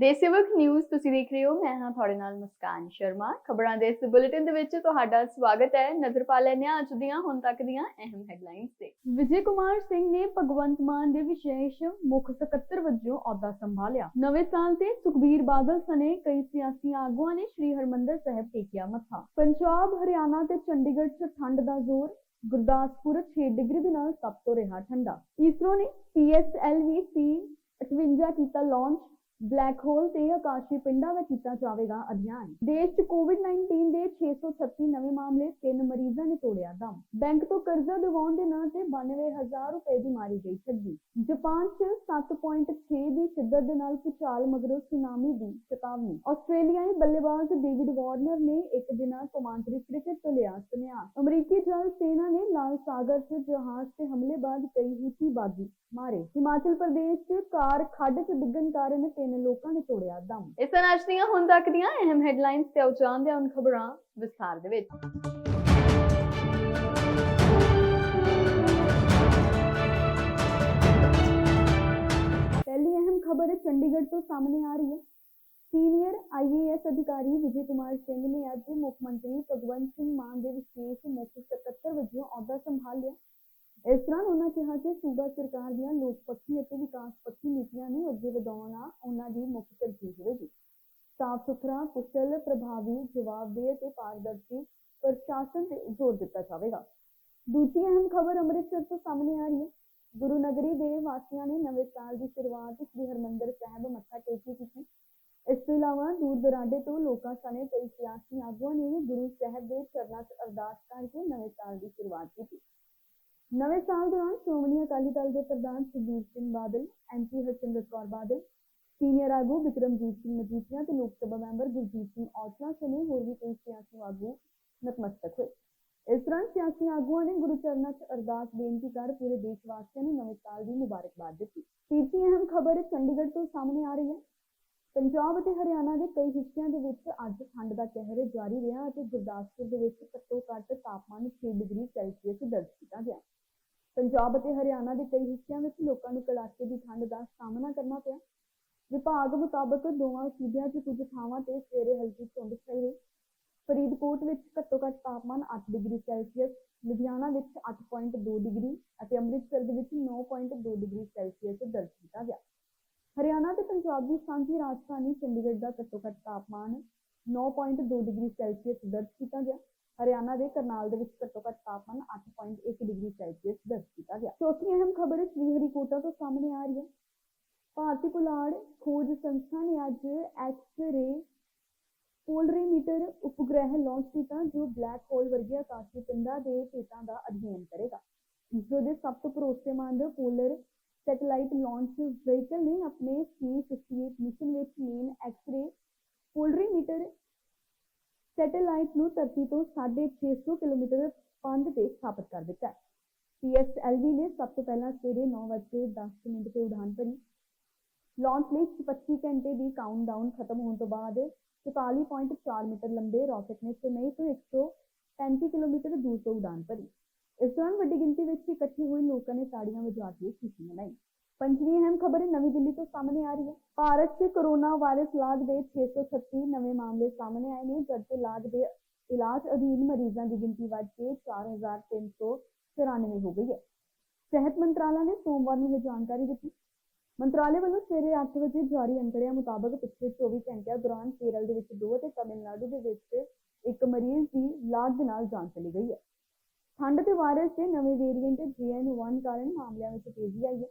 ਦੇਸ਼ੇਵਕ news ਤੁਸੀਂ ਦੇਖ ਰਹੇ ਹੋ, ਮੈਂ ਹਾਂ ਤੁਹਾਡੇ ਨਾਲ ਮੁਸਕਾਨ ਸ਼ਰਮਾ। ਖਬਰਾਂ ਦੇ ਇਸ ਬੁਲੇਟਿਨ ਦੇ ਵਿੱਚ ਤੁਹਾਡਾ ਸਵਾਗਤ ਹੈ। ਨਜ਼ਰ ਪਾ ਲੈਂਦੇ ਹਾਂ ਅੱਜ ਦੀਆਂ ਹੁਣ ਤੱਕ ਦੀਆਂ ਅਹਿਮ ਹੈਡਲਾਈਨਸ ਤੇ। ਵਿਜੇ ਕੁਮਾਰ ਸਿੰਘ ਨੇ ਭਗਵੰਤ ਮਾਨ ਦੇ ਵਿਸ਼ੇਸ਼ ਮੁੱਖ ਸਕੱਤਰ ਵਜੋਂ ਅਹੁਦਾ ਸੰਭਾਲਿਆ। ਨਵੇਂ ਸਾਲ ਤੇ ਸੁਖਬੀਰ ਬਾਦਲ ਸਣੇ ਕਈ ਸਿਆਸੀ ਆਗੂਆਂ ਨੇ ਸ੍ਰੀ ਹਰਮੰਦਰ ਸਾਹਿਬ ਟੇਕਿਆ ਮੱਥਾ। ਪੰਜਾਬ, ਹਰਿਆਣਾ ਤੇ ਚੰਡੀਗੜ੍ਹ 'ਚ ਠੰਡ ਦਾ ਜ਼ੋਰ, ਗੁਰਦਾਸਪੁਰ 6 ਡਿਗਰੀ ਦੇ ਨਾਲ ਸਭ ਤੋਂ ਰਿਹਾ ਠੰਡਾ। ਇਸਰੋ ਨੇ PSLV C 58 ਕੀਤਾ ਲਾਂਚ ਬਲੈਕ ਹੋਲ ਤੇ ਆਕਾਸ਼ੀ ਪਿੰਡਾਂ ਦਾ ਕੀਤਾ ਜਾਵੇਗਾ ਅਧਿਐਨ ਦੇਸ਼ 'ਚ ਕੋਵਿਡ-19 ਦੇ 636 ਨਵੇਂ ਮਾਮਲੇ, ਤਿੰਨ ਮਰੀਜ਼ਾਂ ਨੇ ਤੋੜਿਆ ਦਮ। ਬੈਂਕ ਤੋਂ ਕਰਜ਼ਾ ਦਿਵਾਉਣ ਦੇ ਨਾਂ ਤੇ 92000 ਰੁਪਏ ਦੀ ਮਾਰੀ ਗਈ ਠੱਗੀ। ਜਾਪਾਨ 'ਚ 7.6 ਦੀ ਸ਼ਿੱਦਤ ਦੇ ਨਾਲ ਭੂਚਾਲ ਮਗਰੋਂ ਸੁਨਾਮੀ ਦੀ ਚੇਤਾਵਨੀ। ਆਸਟ੍ਰੇਲੀਆਈ ਬੱਲੇਬਾਜ਼ ਡੇਵਿਡ ਵਾਰਨਰ ਨੇ ਇੱਕ ਦਿਨਾਂ ਕੌਮਾਂਤਰੀ ਕ੍ਰਿਕਟ ਤੋਂ ਲਿਆ ਸੰਨਿਆਸ ਅਮਰੀਕੀ ਜਲ ਸੈਨਾ ਨੇ ਲਾਲ ਸਾਗਰ 'ਚ ਜਹਾਜ਼ ਤੇ ਹਮਲੇ ਬਾਅਦ ਕਈ ਹੂਤੀ ਬਾਗੀ ਮਾਰੇ। ਹਿਮਾਚਲ ਪ੍ਰਦੇਸ਼ 'ਚ ਕਾਰ ਖੱਡ 'ਚ ਡਿੱਗਣ ਕਾਰਨ ਤਿੰਨ ਲੋਕਾਂ ਨੇ ਤੋੜਿਆ ਦਮ। ਇਸ ਤਰ੍ਹਾਂ ਅੱਜ ਦੀਆਂ ਹੁਣ ਤੱਕ ਦੀਆਂ ਅਹਿਮ ਹੈਡਲਾਈਨਸ ਤੇ ਆਓ ਜਾਣਦੇ ਹਾਂ ਖਬਰਾਂ ਵਿਸਥਾਰ ਦੇ ਵਿੱਚ। ਪਹਿਲੀ ਅਹਿਮ ਖਬਰ ਚੰਡੀਗੜ੍ਹ ਤੋਂ ਸਾਹਮਣੇ ਆ ਰਹੀ ਹੈ। ਸੀਨੀਅਰ ਆਈਏਐਸ ਅਧਿਕਾਰੀ ਵਿਜੇ ਕੁਮਾਰ ਸਿੰਘ ਨੇ ਅੱਜ ਮੁੱਖ ਮੰਤਰੀ ਭਗਵੰਤ ਸਿੰਘ ਮਾਨ ਦੇ ਵਿਸ਼ੇਸ਼ ਮੁੱਖ ਸਕੱਤਰ ਵਜੋਂ ਅਹੁਦਾ ਸੰਭਾਲ ਲਿਆ ਇਸ ਦੌਰਾਨ ਉਨ੍ਹਾਂ ਕਿਹਾ ਕਿ ਸੂਬਾ ਸਰਕਾਰ ਦੀਆਂ ਲੋਕ ਪੱਖੀ ਅਤੇ ਵਿਕਾਸ ਪੱਖੀ ਨੀਤੀਆਂ ਨੂੰ ਅੱਗੇ ਵਧਾਉਣਾ ਉਹਨਾਂ ਦੀ ਮੁੱਖ ਤਰਜੀਹ ਹੋਵੇਗੀ। ਸਾਫ਼ ਸੁਥਰਾ, ਕੁਸ਼ਲ, ਪ੍ਰਭਾਵੀ, ਜਵਾਬਦੇਹ ਤੇ ਪਾਰਦਰਸ਼ੀ ਪ੍ਰਸ਼ਾਸਨ ਤੇ ਜ਼ੋਰ ਦਿੱਤਾ ਜਾਵੇਗਾ। ਦੂਜੀ ਅਹਿਮ ਖਬਰ ਅੰਮ੍ਰਿਤਸਰ ਤੋਂ ਸਾਹਮਣੇ ਆ ਰਹੀ ਹੈ। ਗੁਰੂ ਨਗਰੀ ਦੇ ਵਾਸੀਆਂ ਨੇ ਨਵੇਂ ਸਾਲ ਦੀ ਸ਼ੁਰੂਆਤ ਸ੍ਰੀ ਹਰਮੰਦਰ ਸਾਹਿਬ ਮੱਥਾ ਟੇਕ ਕੇ ਕੀਤੀ। ਇਸ ਤੋਂ ਇਲਾਵਾ ਦੂਰ ਦਰਾਡੇ ਤੋਂ ਲੋਕਾਂ ਸਣੇ ਕਈ ਸਿਆਸੀ ਆਗੂਆਂ ਨੇ ਵੀ ਗੁਰੂ ਸਾਹਿਬ ਦੇ ਚਰਨਾਂ 'ਚ ਅਰਦਾਸ ਕਰਕੇ ਨਵੇਂ ਸਾਲ ਦੀ ਸ਼ੁਰੂਆਤ ਕੀਤੀ। ਨਵੇਂ ਸਾਲ ਦੌਰਾਨ ਸ਼੍ਰੋਮਣੀ ਅਕਾਲੀ ਦਲ ਦੇ ਪ੍ਰਧਾਨ ਸੁਖਬੀਰ ਸਿੰਘ ਬਾਦਲ ਐਮਪੀ ਹਰਸਿਮਰਤ ਕੌਰ ਬਾਦਲ, ਸੀਨੀਅਰ ਆਗੂ ਵਿਕਰਮਜੀਤ ਸਿੰਘ ਮਜੀਠੀਆ ਤੇ ਲੋਕ ਸਭਾ ਮੈਂਬਰ ਗੁਰਜੀਤ ਸਿੰਘ ਔਜਲਾ ਸਮੇਤ ਹੋਰ ਵੀ ਕਈ ਸਿਆਸੀ ਆਗੂ ਨਤਮਸਤਕ ਹੋਏ। ਇਸ ਦੌਰਾਨ ਸਿਆਸੀ ਆਗੂਆਂ ਨੇ ਗੁਰੂ ਚਰਨਾਂ 'ਚ ਅਰਦਾਸ ਬੇਨਤੀ ਕਰ ਪੂਰੇ ਦੇਸ਼ ਵਾਸੀਆਂ ਨੂੰ ਨਵੇਂ ਸਾਲ ਦੀ ਮੁਬਾਰਕਬਾਦ ਦਿੱਤੀ। ਤੀਜੀ ਅਹਿਮ ਖਬਰ ਚੰਡੀਗੜ੍ਹ ਤੋਂ ਸਾਹਮਣੇ ਆ ਰਹੀ ਹੈ? ਪੰਜਾਬ ਅਤੇ ਹਰਿਆਣਾ ਦੇ ਕਈ ਹਿੱਸਿਆਂ ਦੇ ਵਿੱਚ ਅੱਜ ਠੰਡ ਦਾ ਕਹਿਰ ਜਾਰੀ ਰਿਹਾ ਅਤੇ ਗੁਰਦਾਸਪੁਰ ਦੇ ਵਿੱਚ ਘੱਟੋ ਘੱਟ ਤਾਪਮਾਨ 6 ਡਿਗਰੀ ਸੈਲਸੀਅਸ ਦਰਜ ਪੰਜਾਬ ਅਤੇ ਹਰਿਆਣਾ ਦੇ ਕਈ ਹਿੱਸਿਆਂ ਵਿੱਚ ਲੋਕਾਂ ਨੂੰ ਕੜਾਕੇ ਦੀ ਠੰਡ ਦਾ ਸਾਹਮਣਾ ਕਰਨਾ ਪਿਆ। ਵਿਭਾਗ ਮੁਤਾਬਕ ਦੋਵਾਂ ਸੂਬਿਆਂ 'ਚ ਕੁਝ ਥਾਵਾਂ ਤੇ ਸਵੇਰੇ ਹਲਕੀ ਧੁੰਦ ਛਾਈ ਰਹੀ। ਫਰੀਦਕੋਟ ਵਿੱਚ ਘੱਟੋ ਘੱਟ ਤਾਪਮਾਨ 8 ਡਿਗਰੀ ਸੈਲਸੀਅਸ, ਲੁਧਿਆਣਾ ਵਿੱਚ 8.2 ਡਿਗਰੀ ਅਤੇ ਅੰਮ੍ਰਿਤਸਰ ਦੇ ਵਿੱਚ 9.2 ਡਿਗਰੀ ਸੈਲਸੀਅਸ ਦਰਜ ਕੀਤਾ ਗਿਆ। ਹਰਿਆਣਾ ਤੇ ਪੰਜਾਬ ਦੀ ਸਾਂਝੀ ਰਾਜਧਾਨੀ ਚੰਡੀਗੜ੍ਹ ਦਾ ਘੱਟੋ ਘੱਟ ਤਾਪਮਾਨ 9.2 ਡਿਗਰੀ ਸੈਲਸੀਅਸ ਦਰਜ ਕੀਤਾ ਗਿਆ ਹਰਿਆਣਾ ਦੇ ਕਰਨਾਲ ਦੇ ਵਿੱਚ ਘੱਟੋ ਘੱਟ ਤਾਪਮਾਨ 8.1 ਡਿਗਰੀ ਸੈਲਸੀਅਸ ਦਰਜ ਕੀਤਾ ਗਿਆ ਚੌਥੀ ਅਹਿਮ ਖਬਰ ਸ੍ਰੀ ਹਰੀਕੋਟਾ ਤੋਂ ਸਾਹਮਣੇ ਆ ਰਹੀ ਹੈ ਭਾਰਤੀ ਪੁਲਾੜ ਖੋਜ ਸੰਸਥਾ ਨੇ ਅੱਜ ਐਕਸ-ਰੇ ਪੋਲਰੀਮੀਟਰ ਉਪਗ੍ਰਹਿ ਲਾਂਚ ਕੀਤਾ ਜੋ ਬਲੈਕ ਹੋਲ ਵਰਗੇ ਆਕਾਸ਼ੀ ਪਿੰਡਾਂ ਦੇ ਭੇਟਾਂ ਦਾ ਅਧਿਐਨ ਕਰੇਗਾ ਇਸਰੋ ਦੇ ਸਭ ਤੋਂ ਭਰੋਸੇਮੰਦ ਪੋਲਰ ਸੈਟੇਲਾਈਟ ਲਾਂਚ ਵਹੀਕਲ ਨੇ ਆਪਣੇ C58 ਮਿਸ਼ਨ ਵਿੱਚ ਮੇਨ ਐਕਸ-ਰੇ ਪੋਲਰੀਮੀਟਰ ਸੈਟੇਲਾਈਟ ਨੂੰ ਧਰਤੀ ਤੋਂ 650 ਕਿਲੋਮੀਟਰ ਪੰਧ ਤੇ ਸਥਾਪਿਤ ਕਰ ਦਿੱਤਾ ਹੈ। PSLV ਨੇ ਸਭ ਤੋਂ ਪਹਿਲਾਂ ਸਵੇਰੇ 9:10 ਮਿੰਟ ਤੇ ਉਡਾਨ ਭਰੀ। ਲਾਂਚ ਲਈ 25 ਘੰਟੇ ਦੀ ਕਾਊਂਟਡਾਊਨ ਖਤਮ ਹੋਣ ਤੋਂ ਬਾਅਦ 44.4 ਮੀਟਰ ਲੰਬੇ ਰਾਕੇਟ ਨੇ ਚੇਨਈ ਤੋਂ 135 ਕਿਲੋਮੀਟਰ ਦੂਰ ਤੋਂ ਉਡਾਨ ਭਰੀ। ਇਸ ਦੌਰਾਨ ਵੱਡੀ ਗਿਣਤੀ ਵਿੱਚ ਇਕੱਠੇ ਹੋਏ ਲੋਕਾਂ ਨੇ ਤਾੜੀਆਂ ਵਜਾ ਕੇ ਖੁਸ਼ੀ ਮਨਾਈ। ਪੰਜਵੀਂ ਅਹਿਮ ਖਬਰ ਨਵੀਂ ਦਿੱਲੀ ਤੋਂ ਸਾਹਮਣੇ ਆ ਰਹੀ ਹੈ। ਭਾਰਤ 'ਚ ਕੋਰੋਨਾ ਵਾਇਰਸ ਇਲਾਜ ਦੇ 636 ਨਵੇਂ ਮਾਮਲੇ ਸਾਹਮਣੇ ਆਏ ਨੇ। ਜਦਕਿ ਲਾਗ ਦੇ ਇਲਾਜ ਅਧੀਨ ਮਰੀਜ਼ਾਂ ਦੀ ਗਿਣਤੀ ਵੱਧ ਕੇ 4394 ਹੋ ਗਈ ਹੈ। ਸਿਹਤ ਮੰਤਰਾਲਾ ਨੇ ਸੋਮਵਾਰ ਨੂੰ ਇਹ ਜਾਣਕਾਰੀ ਦਿੱਤੀ। ਮੰਤਰਾਲੇ ਵੱਲੋਂ ਸਵੇਰੇ 8 ਵਜੇ ਜਾਰੀ ਅੰਕੜਿਆਂ ਮੁਤਾਬਕ ਪਿਛਲੇ 24 ਘੰਟਿਆਂ ਦੌਰਾਨ ਕੇਰਲ ਦੇ ਵਿੱਚ ਦੋ ਅਤੇ ਤਮਿਲਨਾਡੂ ਦੇ ਵਿੱਚ ਇੱਕ ਮਰੀਜ਼ ਦੀ ਇਲਾਜ ਦੇ ਨਾਲ ਜਾਨ ਚਲੀ ਗਈ ਹੈ। ਠੰਡ ਤੇ ਵਾਇਰਸ ਦੇ ਨਵੇਂ ਵੇਰੀਐਂਟ JN1 ਕਾਰਨ ਮਾਮਲਿਆਂ ਵਿੱਚ ਤੇਜ਼ੀ ਆਈ ਹੈ।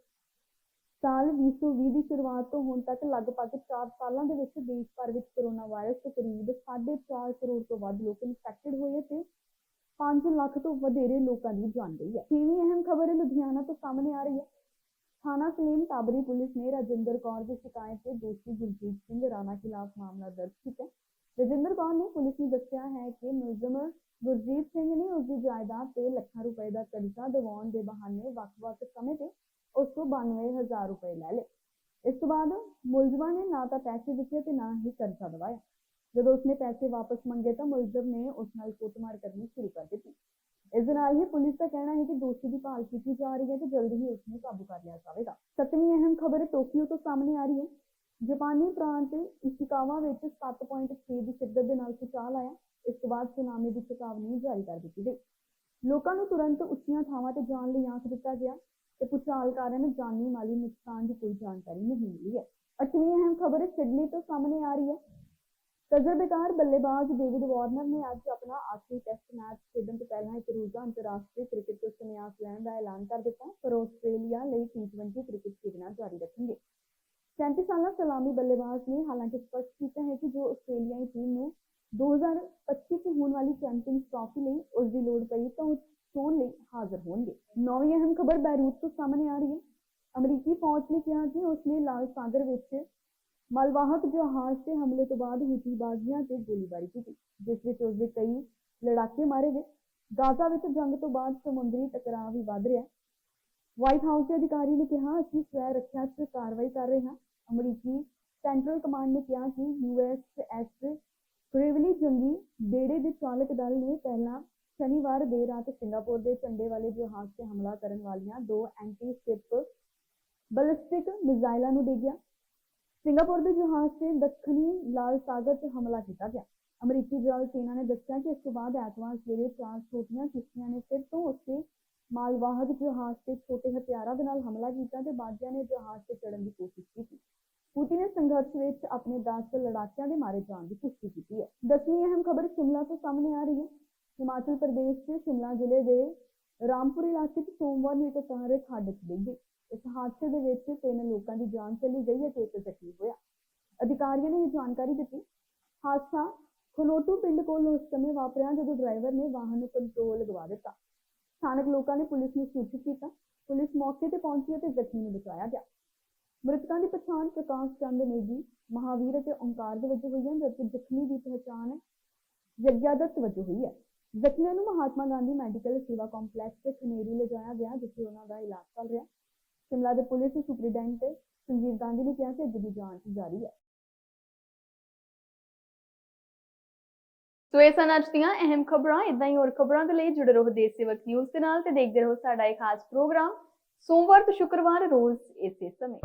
ਸਾਲ 2020 ਦੀ ਸ਼ੁਰੂਆਤ ਤੋਂ ਹੁਣ ਤੱਕ ਲਗਭਗ 4 ਸਾਲਾਂ ਦੇ ਵਿੱਚ ਦੇਸ਼ ਭਰ ਵਿੱਚ ਕੋਰੋਨਾ ਵਾਇਰਸ ਤੋਂ ਕਰੀਬ 4.5 ਕਰੋੜ ਤੋਂ ਵੱਧ ਲੋਕ ਇਨਫੈਕਟਡ ਹੋਏ ਤੇ 5 ਲੱਖ ਤੋਂ ਵਧੇਰੇ ਲੋਕਾਂ ਦੀ ਜਾਨ ਗਈ ਹੈ ਛੇਵੀਂ ਅਹਿਮ ਖਬਰ ਲੁਧਿਆਣਾ ਤੋਂ ਸਾਹਮਣੇ ਆ ਰਹੀ ਹੈ ਥਾਣਾ ਸਲੀਮ ਟਾਬਰੀ ਪੁਲਿਸ ਨੇ ਰਾਜਿੰਦਰ ਕੌਰ ਦੀ ਸ਼ਿਕਾਇਤ ਤੇ ਦੋਸ਼ੀ ਗੁਰਜੀਤ ਸਿੰਘ ਰਾਣਾ ਖਿਲਾਫ ਮਾਮਲਾ ਦਰਜ ਕੀਤਾ ਰਾਜਿੰਦਰ ਕੌਰ ਨੇ ਪੁਲਿਸ ਨੂੰ ਦੱਸਿਆ ਹੈ ਕਿ ਮੁਲਜ਼ਮ ਗੁਰਜੀਤ ਸਿੰਘ ਨੇ ਉਸ ਦੀ ਜਾਇਦਾਦ ਤੇ ਲੱਖਾਂ ਰੁਪਏ ਦਾ ਕਰਜ਼ਾ ਦਿਵਾਉਣ ਦੇ ਬਹਾਨੇ ਵੱਖ-ਵੱਖ ਸਮੇਂ ਤੇ ਉਸ ਤੋਂ 92000 ਰੁਪਏ ਲੈ ਲਏ। ਇਸ ਤੋਂ ਬਾਅਦ ਮੁਲਜ਼ਮਾਂ ਨੇ ਨਾ ਤਾਂ ਪੈਸੇ ਦਿੱਤੇ ਤੇ ਨਾ ਹੀ ਕਰਜ਼ਾ ਦਵਾਇਆ। ਜਦੋਂ ਉਸਨੇ ਪੈਸੇ ਵਾਪਸ ਮੰਗੇ ਤਾਂ ਮੁਲਜ਼ਮ ਨੇ ਉਸ ਨਾਲ ਕੁੱਟਮਾਰ ਕਰਨੀ ਸ਼ੁਰੂ ਕਰ ਦਿੱਤੀ। ਇਸ ਦੇ ਨਾਲ ਹੀ ਪੁਲਿਸ ਦਾ ਕਹਿਣਾ ਹੈ ਕਿ ਦੋਸ਼ੀ ਦੀ ਭਾਲ ਕੀਤੀ ਜਾ ਰਹੀ ਹੈ ਤੇ ਜਲਦੀ ਹੀ ਉਸ ਨੂੰ ਕਾਬੂ ਕਰ ਲਿਆ ਜਾਵੇਗਾ। ਸੱਤਵੀਂ ਅਹਿਮ ਖਬਰ ਟੋਕੀਓ ਤੋਂ ਸਾਹਮਣੇ ਆ ਰਹੀ ਹੈ। ਜਾਪਾਨੀ ਪ੍ਰਾਂਤ ਇਸ਼ਿਕਾਵਾ ਵਿੱਚ 7.6 ਦੀ ਸ਼ਿੱਦਤ ਦੇ ਨਾਲ ਭੂਚਾਲ ਆਇਆ। ਇਸ ਤੋਂ ਬਾਅਦ ਸੁਨਾਮੀ ਦੀ ਚੇਤਾਵਨੀ ਜਾਰੀ ਕਰ ਦਿੱਤੀ ਗਈ। ਲੋਕਾਂ ਨੂੰ ਤੁਰੰਤ ਉੱਚੀਆਂ ਥਾਵਾਂ ਤੇ ਜਾਣ ਲਈ ਆਖ ਦਿੱਤਾ ਗਿਆ। ਤੇ ਭੂਚਾਲ ਕਾਰਨ ਜਾਨੀ ਮਾਲੀ ਨੁਕਸਾਨ ਦੀ ਕੋਈ ਜਾਣਕਾਰੀ ਨਹੀਂ ਮਿਲੀ ਹੈ। ਅੱਠਵੀਂ ਅਹਿਮ ਖਬਰ ਸਿਡਨੀ ਤੋਂ ਸਾਹਮਣੇ ਆ ਰਹੀ ਹੈ। ਤਜਰਬੇਕਾਰ ਬੱਲੇਬਾਜ਼ ਡੇਵਿਡ ਵਾਰਨਰ ਨੇ ਅੱਜ ਆਪਣਾ ਆਖਰੀ ਟੈਸਟ ਮੈਚ ਖੇਡਣ ਤੋਂ ਪਹਿਲਾਂ ਇੱਕ ਰੋਜ਼ਾ ਅੰਤਰਰਾਸ਼ਟਰੀ ਕ੍ਰਿਕਟ ਤੋਂ ਸੰਨਿਆਸ ਲੈਣ ਦਾ ਐਲਾਨ ਕਰ ਦਿੱਤਾ ਪਰ ਆਸਟ੍ਰੇਲੀਆ ਲਈ T20 ਕ੍ਰਿਕਟ ਖੇਡਣਾ ਜਾਰੀ ਰੱਖਣਗੇ। 37 ਸਾਲਾ ਸਲਾਮੀ ਬੱਲੇਬਾਜ਼ ਨੇ ਹਾਲਾਂਕਿ ਸਪਸ਼ਟ ਕੀਤਾ ਹੈ ਕਿ ਜੋ ਆਸਟ੍ਰੇਲੀਆਈ ਟੀਮ ਨੂੰ 2025 ਚ ਹੋਣ ਵਾਲੀ ਚੈਂਪੀਅਨਸ ਟਰਾਫੀ ਲਈ ਉਸ ਦੀ ਲੋੜ ਪਈ ਤਾਂ ਉਹ ਚੋਣ ਲਈ ਹਾਜ਼ਰ ਹੋਣਗੇ। ਨੌਵੀਂ ਅਹਿਮ ਖਬਰ ਬੈਰੂਤ ਤੋਂ ਸਾਹਮਣੇ ਆ ਰਹੀ ਹੈ ਅਮਰੀਕੀ ਫੌਜ ਨੇ ਕਿਹਾ ਕਿ ਉਸਨੇ ਲਾਲ ਸਾਗਰ ਵਿੱਚ ਮਲਵਾਹਕ ਜਹਾਜ਼ ਤੇ ਹਮਲੇ ਤੋਂ ਬਾਅਦ ਹੂਤੀ ਬਾਜ਼ੀਆਂ ਤੇ ਗੋਲੀਬਾਰੀ ਕੀਤੀ ਜਿਸ ਵਿੱਚ ਉਸਦੇ ਕਈ ਲੜਾਕੇ ਮਾਰੇ ਗਏ ਗਾਜ਼ਾ ਵਿੱਚ ਜੰਗ ਤੋਂ ਬਾਅਦ ਸਮੁੰਦਰੀ ਟਕਰਾਅ ਵੀ ਵੱਧ ਰਿਹਾ ਹੈ ਵਾਈਟ ਹਾਊਸ ਦੇ ਅਧਿਕਾਰੀ ਨੇ ਕਿਹਾ ਅਸੀਂ ਸਵੈ ਰੱਖਿਆ 'ਚ ਕਾਰਵਾਈ ਕਰ ਰਹੇ ਹਾਂ ਅਮਰੀਕੀ ਸੈਂਟਰਲ ਕਮਾਂਡ ਨੇ ਕਿਹਾ ਕਿ ਯੂਐਸ ਐਸ ਗ੍ਰੇਵਲੀ ਜੰਗੀ ਬੇੜੇ ਦੇ ਚਾਲਕ ਦਲ ਨੇ ਪਹਿਲਾਂ ਸ਼ਨੀਵਾਰ ਦੇਰ ਰਾਤ ਸਿੰਗਾਪੁਰ ਦੇ ਝੰਡੇ ਵਾਲੇ ਜਹਾਜ਼ ਤੇ ਹਮਲਾ ਕਰਨ ਵਾਲੀਆਂ ਦੋ ਐਂਟੀ ਸ਼ਿਪ ਬਲਿਸਟਿਕ ਮਿਜ਼ਾਈਲਾਂ ਨੂੰ ਡਿੱਗਿਆ। ਸਿੰਗਾਪੁਰ ਦੇ ਜਹਾਜ਼ ਤੇ ਦੱਖਣੀ ਲਾਲ ਸਾਗਰ 'ਚ ਹਮਲਾ ਕੀਤਾ ਗਿਆ। ਅਮਰੀਕੀ ਜਲ ਸੈਨਾ ਨੇ ਦੱਸਿਆ ਕਿ ਇਸ ਤੋਂ ਬਾਅਦ ਐਤਵਾਰ ਸਵੇਰੇ ਚਾਰ ਛੋਟੀਆਂ ਕਿਸ਼ਤੀਆਂ ਨੇ ਫਿਰ ਤੋਂ ਉਸੇ ਮਾਲਵਾਹਕ ਜਹਾਜ਼ ਤੇ ਛੋਟੇ ਹਥਿਆਰਾਂ ਦੇ ਨਾਲ ਹਮਲਾ ਕੀਤਾ ਤੇ ਬਾਜੀਆਂ ਨੇ ਜਹਾਜ਼ ਤੇ ਚੜ੍ਹਨ ਦੀ ਕੋਸ਼ਿਸ਼ ਕੀਤੀ। ਹੂਤੀ ਨੇ ਸੰਘਰਸ਼ ਵਿੱਚ ਆਪਣੇ 10 ਲੜਾਕਿਆਂ ਦੇ ਮਾਰੇ ਜਾਣ ਦੀ ਪੁਸ਼ਟੀ ਕੀਤੀ ਹੈ। ਦਸਵੀਂ ਅਹਿਮ ਖਬਰ ਸ਼ਿਮਲਾ ਤੋਂ ਸਾਹਮਣੇ ਆ ਰਹੀ ਹੈ। ਹਿਮਾਚਲ ਪ੍ਰਦੇਸ਼ ਦੇ ਸ਼ਿਮਲਾ ਜ਼ਿਲ੍ਹੇ ਦੇ ਰਾਮਪੁਰ ਇਲਾਕੇ 'ਚ ਸੋਮਵਾਰ ਨੂੰ ਇੱਕ ਕਾਰ ਖੱਡ 'ਚ ਡਿੱਗ ਗਈ। ਇਸ ਹਾਦਸੇ ਦੇ ਵਿੱਚ ਤਿੰਨ ਲੋਕਾਂ ਦੀ ਜਾਨ ਚਲੀ ਗਈ ਅਤੇ ਇੱਕ ਜ਼ਖਮੀ ਹੋਇਆ। ਅਧਿਕਾਰੀਆਂ ਨੇ ਇਹ ਜਾਣਕਾਰੀ ਦਿੱਤੀ। ਹਾਦਸਾ ਖਨੋਟੂ ਪਿੰਡ ਕੋਲ ਉਸ ਸਮੇਂ ਵਾਪਰਿਆ ਜਦੋਂ ਡਰਾਈਵਰ ਨੇ ਵਾਹਨ ਨੂੰ ਕੰਟਰੋਲ ਲਗਵਾ ਦਿੱਤਾ। ਸਥਾਨਕ ਲੋਕਾਂ ਨੇ ਪੁਲਿਸ ਨੂੰ ਸੂਚਿਤ ਕੀਤਾ। ਪੁਲਿਸ ਮੌਕੇ ਤੇ ਪਹੁੰਚੀ ਅਤੇ ਜ਼ਖਮੀ ਨੂੰ ਬਚਾਇਆ ਗਿਆ। ਮ੍ਰਿਤਕਾਂ ਦੀ ਪਛਾਣ ਪ੍ਰਕਾਸ਼ ਚੰਦ ਨੇਗੀ, ਮਹਾਵੀਰ ਅਤੇ ਓੰਕਾਰ ਦੇ ਵਜੋਂ ਹੋਈ ਹੈ, ਜਦਕਿ ਜ਼ਖਮੀ ਦੀ ਪਛਾਣ ਯਗਿਆਦਤ ਵਜੋਂ ਹੋਈ ਹੈ। ਜ਼ਖਮੀਆਂ ਨੂੰ ਮਹਾਤਮਾ ਗਾਂਧੀ ਮੈਡੀਕਲ ਸੇਵਾ ਕੰਪਲੈਕਸ ਤੇ ਖਨੇਰੀ ਲਿਜਾਇਆ ਗਿਆ, ਜਿੱਥੇ ਉਹਨਾਂ ਦਾ ਇਲਾਜ ਚੱਲ ਰਿਹਾ। ਸ਼ਿਮਲਾ ਦੇ ਪੁਲਿਸ ਸੁਪਰੀਡੈਂਟ ਸੰਜੀਵ ਗਾਂਧੀ ਨੇ ਕਿਹਾ ਕਿ ਅੱਗੇ ਦੀ ਜਾਂਚ ਜਾਰੀ ਹੈ। ਸੋ ਇਹ ਸਨ ਅੱਜ ਦੀਆਂ ਅਹਿਮ ਖਬਰਾਂ। ਇਦਾਂ ਹੀ ਹੋਰ ਖਬਰਾਂ ਦੇ ਲਈ ਜੁੜੇ ਰਹੋ ਦੇਸ਼ ਸੇਵਕ ਨਿਊਜ਼ ਦੇ ਨਾਲ ਤੇ ਦੇਖਦੇ ਰਹੋ ਸਾਡਾ ਇਹ ਖਾਸ ਪ੍ਰੋਗਰਾਮ। ਸੋਮਵਾਰ ਤੋਂ ਸ਼ੁੱਕਰਵਾਰ ਰੋਜ਼ ਇਸੇ ਸਮੇਂ।